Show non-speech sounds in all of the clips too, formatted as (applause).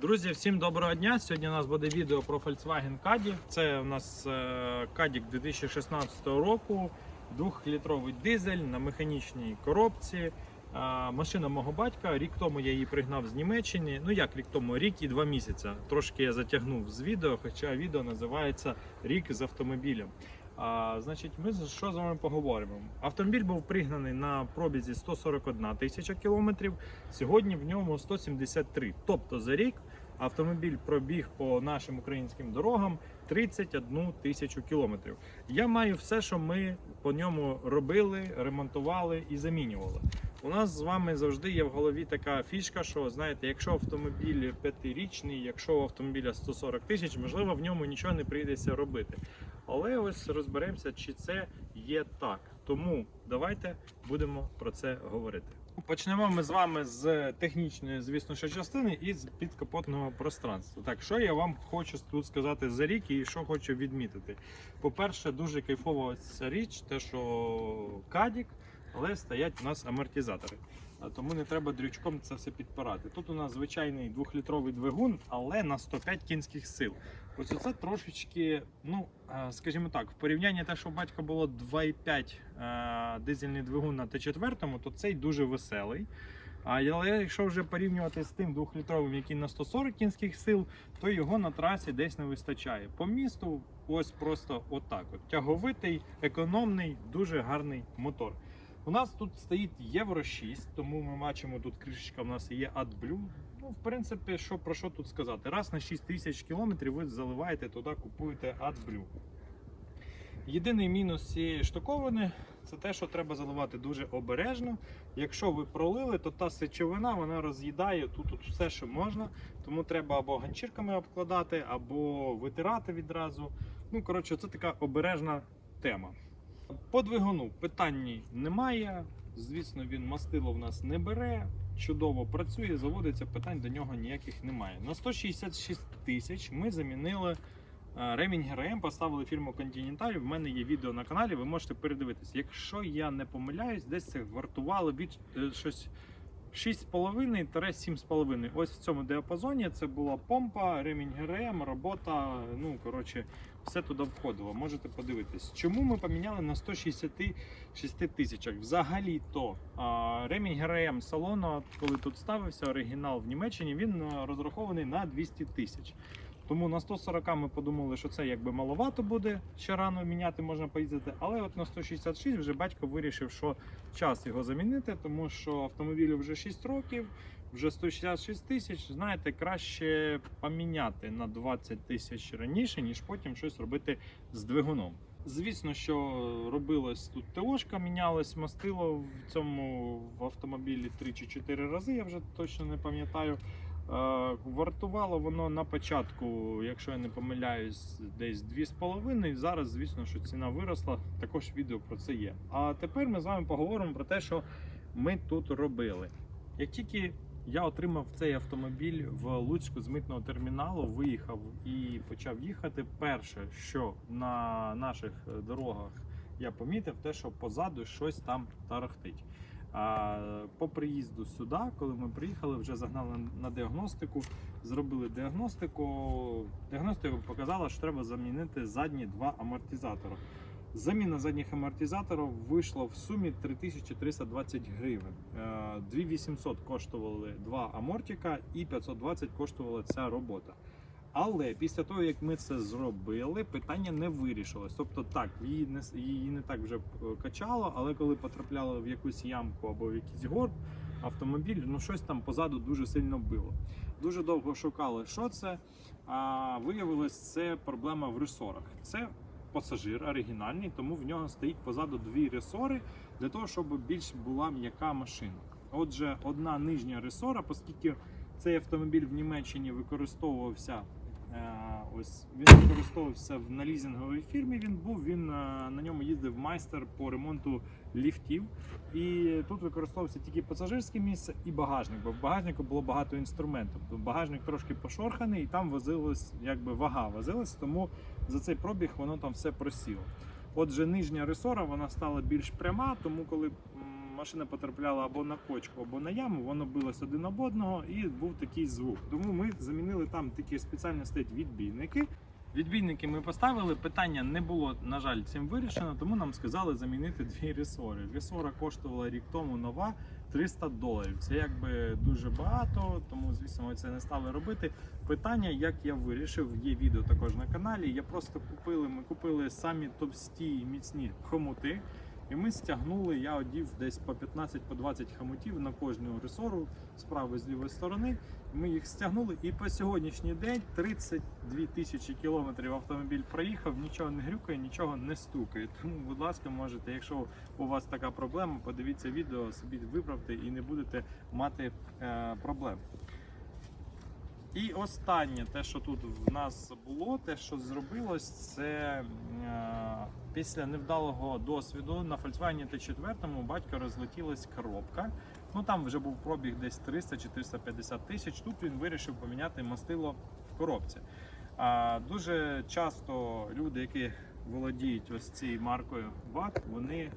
Друзі, всім доброго дня! Сьогодні у нас буде відео про Volkswagen Caddy. Це у нас е, Caddy 2016 року, 2-літровий дизель на механічній коробці. Е, Машина мого батька. Рік тому я її пригнав з Німеччини. Ну як рік тому, рік і два місяці. Трошки я затягнув з відео, хоча відео називається Рік з автомобілем. А, значить, ми що з вами поговоримо? Автомобіль був пригнаний на пробізі 141 тисяча кілометрів. Сьогодні в ньому 173. Тобто за рік автомобіль пробіг по нашим українським дорогам 31 тисячу кілометрів. Я маю все, що ми по ньому робили, ремонтували і замінювали. У нас з вами завжди є в голові така фішка, що знаєте, якщо автомобіль п'ятирічний, якщо у автомобіля 140 тисяч, можливо, в ньому нічого не прийдеться робити. Але ось розберемося, чи це є так. Тому давайте будемо про це говорити. Почнемо ми з вами з технічної, звісно, що частини і з підкапотного пространства. Так, що я вам хочу тут сказати за рік і що хочу відмітити. По-перше, дуже кайфова ця річ, те, що кадік, але стоять у нас амортизатори. Тому не треба дрючком це все підпирати. Тут у нас звичайний 2-літровий двигун, але на 105 кінських сил. Ось це трошечки, ну е, скажімо так, в порівнянні те, що у батька було 2,5 е, дизельний двигун на Т4, то цей дуже веселий. Але якщо вже порівнювати з тим 2-літровим, який на 140 кінських сил, то його на трасі десь не вистачає. По місту ось просто отак. От. Тяговитий, економний, дуже гарний мотор. У нас тут стоїть Євро 6, тому ми бачимо, тут кришечка у нас є AdBlue. Ну, в принципі, що про що тут сказати? Раз на 6 тисяч кілометрів ви заливаєте туди, купуєте AdBlue. Єдиний мінус цієї штуковини це те, що треба заливати дуже обережно. Якщо ви пролили, то та сечовина вона роз'їдає тут, тут все, що можна. Тому треба або ганчірками обкладати, або витирати відразу. Ну, коротше, це така обережна тема. По двигуну питань немає. Звісно, він мастило в нас не бере. Чудово працює, заводиться, питань до нього ніяких немає. На 166 тисяч ми замінили е, ремінь ГРМ, поставили фірму Continental. В мене є відео на каналі, ви можете передивитись. Якщо я не помиляюсь, десь це вартувало від е, щось 6,5-7,5. Ось в цьому діапазоні це була помпа, ремінь ГРМ, робота. Ну коротше, все туди входило. Можете подивитись. Чому ми поміняли на 166 тисячах? Взагалі то ремінь ГРМ салону, коли тут ставився оригінал в Німеччині, він розрахований на 200 тисяч. Тому на 140 ми подумали, що це якби маловато буде, ще рано міняти можна поїздити. Але от на 166 вже батько вирішив, що час його замінити, тому що автомобілю вже 6 років, вже 166 тисяч. Знаєте, краще поміняти на 20 тисяч раніше, ніж потім щось робити з двигуном. Звісно, що робилось тут ТОшка, мінялось мастило в цьому в автомобілі 3 чи 4 рази, я вже точно не пам'ятаю. Е, Вартувало воно на початку, якщо я не помиляюсь, десь 2,5. Зараз, звісно, що ціна виросла. Також відео про це є. А тепер ми з вами поговоримо про те, що ми тут робили. Як тільки я отримав цей автомобіль в Луцьку з митного терміналу, виїхав і почав їхати. Перше, що на наших дорогах я помітив, те, що позаду щось там тарахтить. А по приїзду сюди, коли ми приїхали, вже загнали на діагностику, зробили діагностику. Діагностика показала, що треба замінити задні два амортизатори. Заміна задніх амортизаторів вийшла в сумі 3320 гривень. Е, 2800 коштували два амортика і 520 коштувала ця робота. Але після того, як ми це зробили, питання не вирішилось. Тобто, так, її не її не так вже е, качало, але коли потрапляло в якусь ямку або в якийсь горб, автомобіль, ну щось там позаду дуже сильно било. Дуже довго шукали, що це. А виявилось, це проблема в ресорах. Це пасажир оригінальний, тому в нього стоїть позаду дві ресори для того, щоб більш була м'яка машина. Отже, одна нижня ресора, оскільки цей автомобіль в Німеччині використовувався. Е, Ось він використовувався в на лізинговій фірмі. Він був. Він е, на ньому їздив майстер по ремонту ліфтів. І тут використовувався тільки пасажирське місце і багажник, бо в багажнику було багато інструментів. Тобто багажник трошки пошорханий, і там возилось, якби вага возилась, тому за цей пробіг воно там все просіло. Отже, нижня ресора вона стала більш пряма, тому коли машина потрапляла або на кочку, або на яму, воно билось один об одного і був такий звук. Тому ми замінили там такі спеціально стоять відбійники. Відбійники ми поставили. Питання не було, на жаль, цим вирішено, тому нам сказали замінити дві ресори. Ресора коштувала рік тому нова 300 доларів. Це якби дуже багато, тому звісно ми це не стали робити. Питання, як я вирішив, є відео також на каналі. Я просто купили. Ми купили самі товсті і міцні хомути. І ми стягнули, я одів десь по 15 по 20 хомутів на кожну ресору з правої з лівої сторони. Ми їх стягнули, і по сьогоднішній день 32 тисячі кілометрів автомобіль проїхав, нічого не грюкає, нічого не стукає. Тому, будь ласка, можете, якщо у вас така проблема, подивіться відео, собі виправте і не будете мати е, проблем. І останнє, те, що тут в нас було, те, що зробилось, це е, після невдалого досвіду на Volkswagen T4 у батька розлетілась коробка. Ну там вже був пробіг десь 300-450 тисяч. Тут він вирішив поміняти мастило в коробці. А, дуже часто люди, які володіють ось цією маркою ВАТ, вони е,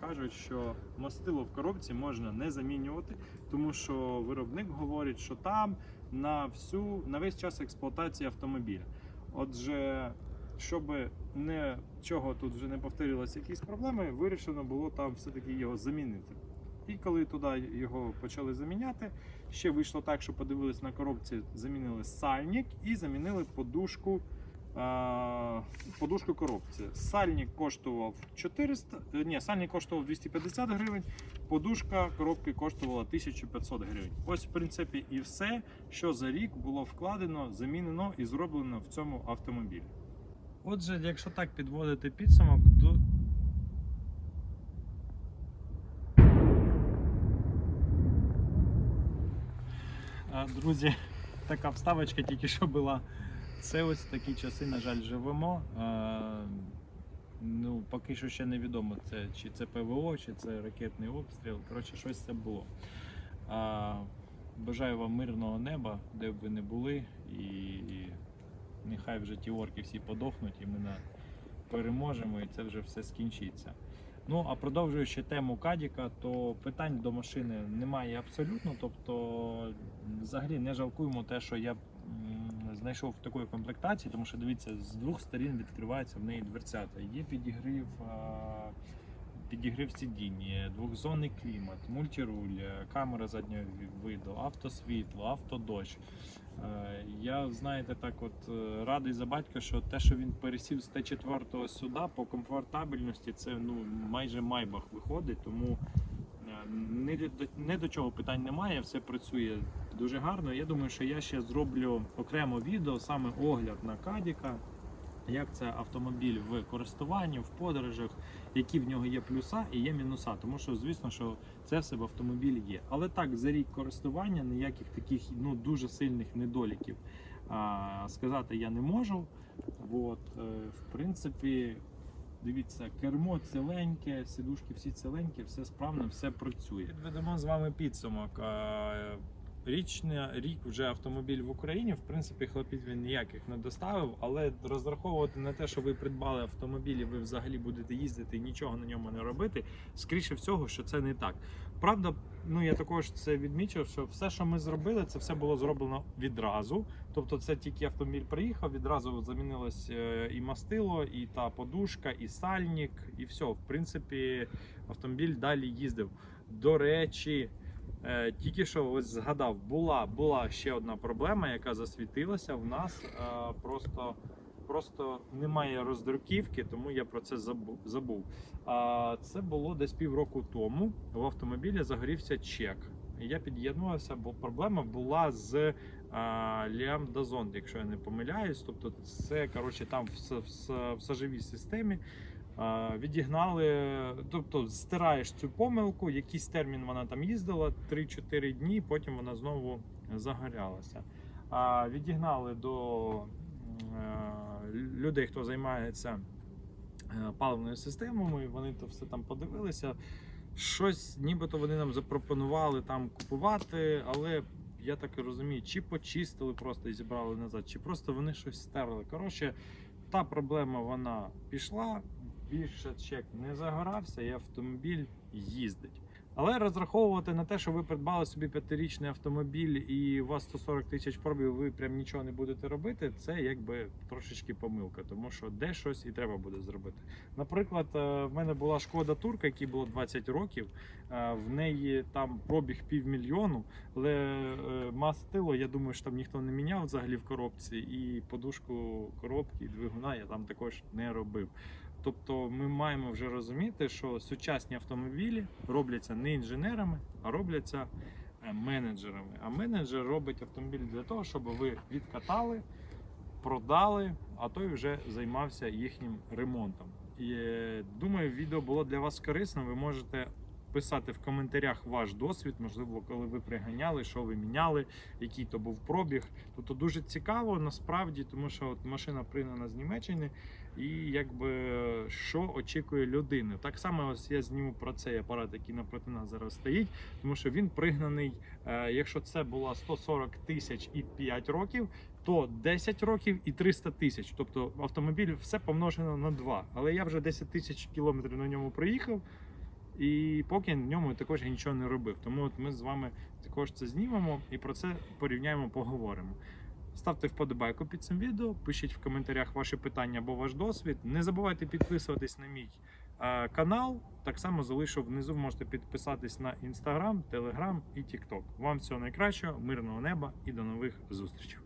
кажуть, що мастило в коробці можна не замінювати, тому що виробник говорить, що там на всю на весь час експлуатації автомобіля. Отже, щоб нічого тут вже не повторилося, якісь проблеми, вирішено було там все-таки його замінити. І коли туди його почали заміняти, ще вийшло так, що подивились на коробці, замінили сальник і замінили подушку. Подушку коробці. Сальник коштував 400, е, ні, сальник коштував 250 гривень, подушка коробки коштувала 1500 гривень. Ось, в принципі, і все, що за рік було вкладено, замінено і зроблено в цьому автомобілі. Отже, якщо так підводити підсумок, то Друзі, (laughs) така вставочка тільки що була. Це ось такі часи, на жаль, живемо. Ну, поки що ще невідомо, це, чи це ПВО, чи це ракетний обстріл. Коротше, щось це було. А, бажаю вам мирного неба, де б ви не були, і, і нехай вже ті орки всі подохнуть, і ми на... переможемо, і це вже все скінчиться. Ну, а продовжуючи тему Кадіка, то питань до машини немає абсолютно. Тобто, взагалі не жалкуємо те, що я знайшов в такої комплектації, тому що дивіться, з двох сторін відкривається в неї дверцята. Є підігрів, підігрів сидіння, двохзонний клімат, мультируль, камера заднього виду, автосвітло, автодощ. Е, Я, знаєте, так от е, радий за батька, що те, що він пересів з Т4 сюди по комфортабельності, це ну майже майбах виходить, тому е, не до, не до чого питань немає, все працює дуже гарно. Я думаю, що я ще зроблю окремо відео, саме огляд на Кадіка, як це автомобіль в користуванні, в подорожах, які в нього є плюса і є мінуса. Тому що, звісно, що це все в автомобілі є. Але так, за рік користування ніяких таких ну, дуже сильних недоліків а, сказати я не можу. От, е, в принципі, дивіться, кермо ціленьке, сідушки всі ціленькі, все справно, все працює. Підведемо з вами підсумок. Річний рік вже автомобіль в Україні. В принципі, хлопів він ніяких не доставив, але розраховувати на те, що ви придбали автомобіль, і ви взагалі будете їздити і нічого на ньому не робити. Скоріше всього, що це не так. Правда, ну я також це відмічив, що все, що ми зробили, це все було зроблено відразу. Тобто, це тільки автомобіль приїхав, відразу замінилось е, і мастило, і та подушка, і сальник, і все. В принципі, автомобіль далі їздив. До речі. Е, Тільки що ось згадав, була, була ще одна проблема, яка засвітилася в нас. Е, Просто, просто немає роздруківки, тому я про це забув. це було десь півроку тому. В автомобілі загорівся чек. Я під'єднувався, бо проблема була з Ліам Дазон, якщо я не помиляюсь. Тобто, це коротше там в, с- в, с- в сажевій системі. Відігнали, тобто стираєш цю помилку, якийсь термін вона там їздила, 3-4 дні, потім вона знову загорялася. Відігнали до е, людей, хто займається е, паливною системою, вони то все там подивилися. Щось, нібито вони нам запропонували там купувати, але я так і розумію, чи почистили просто і зібрали назад, чи просто вони щось стерли. Коротше, та проблема вона пішла, більше чек не загорався, і автомобіль їздить. Але розраховувати на те, що ви придбали собі п'ятирічний автомобіль і у вас 140 тисяч пробів, ви прям нічого не будете робити, це якби трошечки помилка, тому що де щось і треба буде зробити. Наприклад, е, в мене була шкода турка, якій було 20 років. е, В неї там пробіг півмільйону, але е, мастило, я думаю, що там ніхто не міняв взагалі в коробці, і подушку коробки і двигуна я там також не робив. Тобто ми маємо вже розуміти, що сучасні автомобілі робляться не інженерами, а робляться е, менеджерами. А менеджер робить автомобіль для того, щоб ви відкатали, продали, а той вже займався їхнім ремонтом. І е, думаю, відео було для вас корисним. Ви можете писати в коментарях ваш досвід, можливо, коли ви приганяли, що ви міняли, який то був пробіг. Тобто дуже цікаво насправді, тому що от машина пригнана з Німеччини, і якби що очікує людина. Так само ось я зніму про цей апарат, який напроти нас зараз стоїть, тому що він пригнаний. е, Якщо це було 140 тисяч і 5 років, то 10 років і 300 тисяч. Тобто автомобіль все помножено на 2. Але я вже 10 тисяч кілометрів на ньому проїхав. І поки в ньому також я нічого не робив. Тому от ми з вами також це знімемо і про це порівняємо, поговоримо. Ставте вподобайку під цим відео, пишіть в коментарях ваші питання або ваш досвід. Не забувайте підписуватись на мій е, канал. Так само залишу внизу, можете підписатись на інстаграм, телеграм і тікток. Вам всього найкращого, мирного неба і до нових зустрічей.